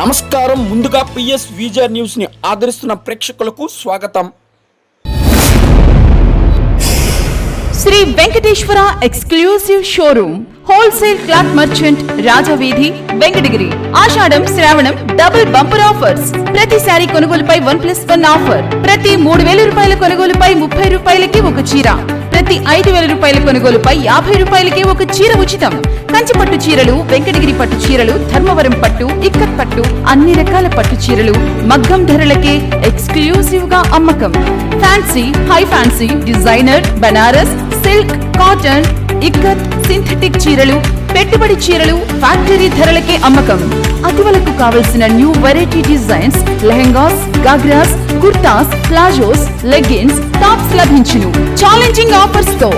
నమస్కారం. ముందుగా PS visor న్యూస్ని ఆదరిస్తున్న ప్రేక్షకులకు స్వాగతం. Sri Venkateswara exclusive showroom wholesale cloth merchant Rajaveedhi Venkatagiri. ఆషాఢం శ్రావణం డబుల్ బంపర్ ఆఫర్స్. ప్రతి శారీ కొనుగోలుపై వన్ ప్లస్ వన్ ఆఫర్. ప్రతి మూడు వేల రూపాయల కొనుగోలుపై ముప్పై రూపాయలకి ఒక చీర. ప్రతి ఐదు వేల రూపాయల కొనుగోలుపై యాభై రూపాయలకి ఒక చీర ఉచితం. కంచిపట్టు చీరలు వెంకటగిరి పట్టు చీరలు ధర్మవరం పట్టు ఇక్కత్ పట్టు అన్ని రకాల పట్టు చీరలు మగ్గం ధరలకే ఎక్స్క్లూసివ్గా అమ్మకం. Fancy high fancy designer Banaras silk cotton ikat synthetic చీరలు పెట్టుబడి చీరలు ఫ్యాక్టరీ ధరలకే అమ్మకం. అటువలకు కావలసిన new variety designs lehengas ghagras kurtas palazzos leggings tops లభించును. ఛాలెంజింగ్ ఆఫర్స్తో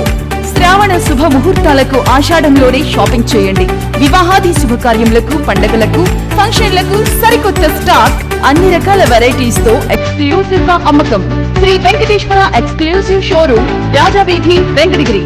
శ్రావణ శుభ ముహూర్తాలకు ఆషాఢంలోనే షాపింగ్ చేయండి. వివాహాది శుభకార్యములకు పండగలకు ఫంక్షన్లకు సరికొత్త స్టాక్ అన్ని రకాల వెరైటీస్తో ఎక్స్క్లూసివ్గా అమ్మకం. Sri Venkateswara exclusive showroom Rajaveedhi Venkatagiri.